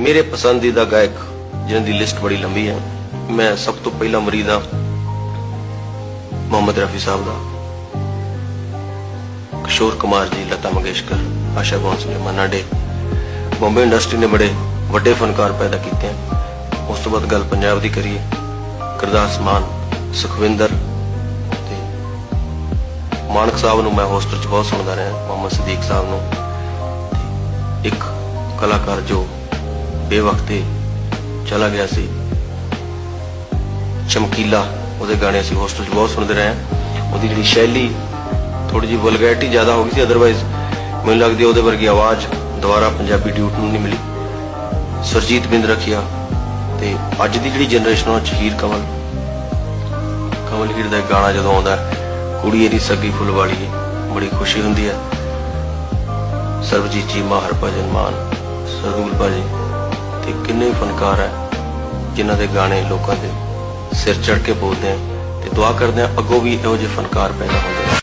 ਮੇਰੇ ਪਸੰਦੀਦਾ ਗਾਇਕ, ਜਿਨ੍ਹਾਂ ਦੀ ਲਿਸਟ ਬੜੀ ਲੰਬੀ ਹੈ, ਮੈਂ ਸਭ ਤੋਂ ਪਹਿਲਾ ਮਰੀਦ ਹਾਂ, ਮੁਹੰਮਦ ਰਫੀ ਸਾਹਿਬ ਦਾ। ਕਿਸ਼ੋਰ ਕੁਮਾਰ ਜੀ, ਲਤਾ ਮੰਗੇਸ਼ਕਰ, ਆਸ਼ਾ ਭੋਂਸਲੇ ਮੰਨਾ ਡੇ। ਬੰਬੇ ਇੰਡਸਟਰੀ ਨੇ ਬੜੇ ਵੱਡੇ ਫਨਕਾਰ ਪੈਦਾ ਕੀਤੇ ਹਨ। ਉਸ ਤੋਂ ਬਾਅਦ ਗੱਲ ਪੰਜਾਬ ਦੀ ਕਰੀਏ। ਗੁਰਦਾਸ ਮਾਨ, ਸੁਖਵਿੰਦਰ ਤੇ ਮਾਨਕ ਸਾਹਿਬ ਨੂੰ ਮੈਂ ਹੋਸਟਲ 'ਚ ਬਹੁਤ ਸੁਣਦਾ ਰਿਹਾ, ਮੁਹੰਮਦ ਸਦੀਕ ਸਾਹਿਬ ਨੂੰ। ਇੱਕ ਕਲਾਕਾਰ ਜੋ ਬੇਵਕਤੇ ਚਲਾ ਗਿਆ ਸੀ। ਚਮਕੀਲਾ ਉਹਦੇ ਗਾਣੇ ਅਸੀਂ ਹੋਸਟਲ 'ਚ ਬਹੁਤ ਸੁਣਦੇ ਰਹੇ ਹਾਂ। ਉਹਦੀ ਜਿਹੜੀ ਸ਼ੈਲੀ ਥੋੜੀ ਜਿਹੀ ਵਲਗੈਰਿਟੀ ਜ਼ਿਆਦਾ ਹੋ ਗਈ ਸੀ ਅਦਰਵਾਈਜ਼ ਮੈਨੂੰ ਲੱਗਦੀ ਉਹਦੇ ਵਰਗੀ ਆਵਾਜ਼ ਦੁਬਾਰਾ ਪੰਜਾਬੀ ਡਿਊਟ ਨੂੰ ਨਹੀਂ ਮਿਲੀ। ਸਰਜੀਤ ਬਿੰਦ ਰਖਿਆ ਤੇ ਅੱਜ ਦੀ ਜਿਹੜੀ ਜਨਰੇਸ਼ਨ ਉਹ 'ਚ ਕਮਲ। ਕਮਲ ਹੀਰ ਦਾ ਗਾਣਾ ਜਦੋਂ ਆਉਂਦਾ ਹੈ, ਕੁੜੀ ਇਹਦੀ ਸੱਗੀ ਫੁੱਲ ਵਾਲੀ ਬੜੀ ਖੁਸ਼ੀ ਹੁੰਦੀ ਹੈ। ਸਰਬਜੀਤ ਜੀ ਮਾ ਹਰਭਜਨ ਮਾਨ ਸਰਦੂਲ ਭਾਜੀ। ਤੇ ਕਿੰਨੇ ਹੀ ਫਨਕਾਰ ਹੈ, ਜਿਨ੍ਹਾਂ ਦੇ ਗਾਣੇ ਲੋਕਾਂ ਦੇ ਸਿਰ ਚੜ ਕੇ ਬੋਲਦੇ ਆ ਤੇ ਦੁਆ ਕਰਦੇ ਆ, ਅੱਗੋਂ ਵੀ ਇਹੋ ਜਿਹੇ ਫਨਕਾਰ ਪੈਦਾ ਹੁੰਦੇ ਰਹਿਣ।